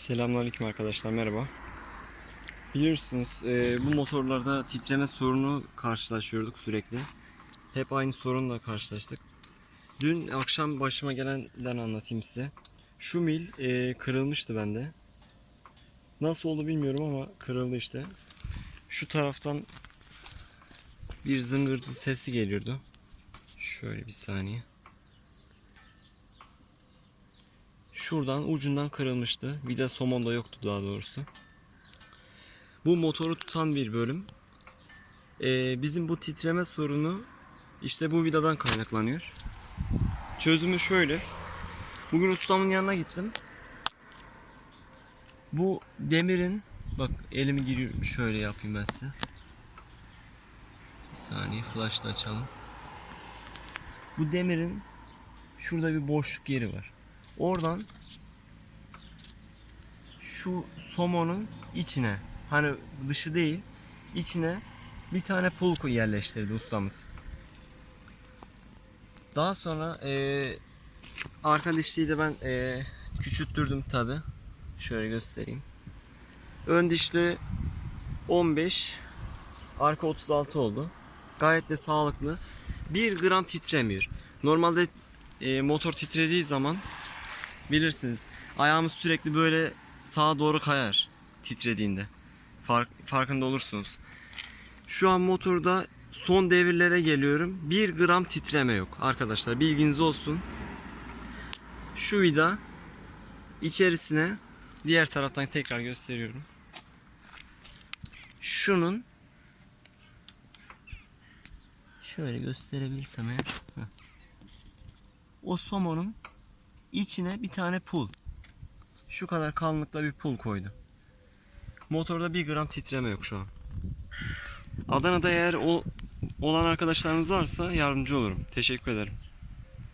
Selamünaleyküm arkadaşlar merhaba. Biliyorsunuz e, bu motorlarda titreme sorunu karşılaşıyorduk sürekli. Hep aynı sorunla karşılaştık. Dün akşam başıma gelenden anlatayım size. Şu mil e, kırılmıştı bende. Nasıl oldu bilmiyorum ama kırıldı işte. Şu taraftan bir zıngırtı sesi geliyordu. Şöyle bir saniye. Şuradan ucundan kırılmıştı. Vida somonda yoktu daha doğrusu. Bu motoru tutan bir bölüm. Ee, bizim bu titreme sorunu işte bu vidadan kaynaklanıyor. Çözümü şöyle. Bugün ustamın yanına gittim. Bu demirin bak elimi giriyor şöyle yapayım ben size. Bir saniye flash'la açalım. Bu demirin şurada bir boşluk yeri var. Oradan şu somonun içine hani dışı değil içine bir tane pulku yerleştirdi ustamız. Daha sonra eee arka dişliği de ben eee küçülttürdüm tabi. Şöyle göstereyim. Ön dişli 15 arka 36 oldu. Gayet de sağlıklı. 1 gram titremiyor. Normalde eee, motor titrediği zaman bilirsiniz ayağımız sürekli böyle sağa doğru kayar titrediğinde. Fark, farkında olursunuz. Şu an motorda son devirlere geliyorum. 1 gram titreme yok arkadaşlar bilginiz olsun. Şu vida içerisine diğer taraftan tekrar gösteriyorum. Şunun şöyle gösterebilirsem eğer. O somonun içine bir tane pul. Şu kadar kalınlıkta bir pul koydu. Motorda 1 gram titreme yok şu an. Adana'da eğer o, olan arkadaşlarınız varsa yardımcı olurum. Teşekkür ederim.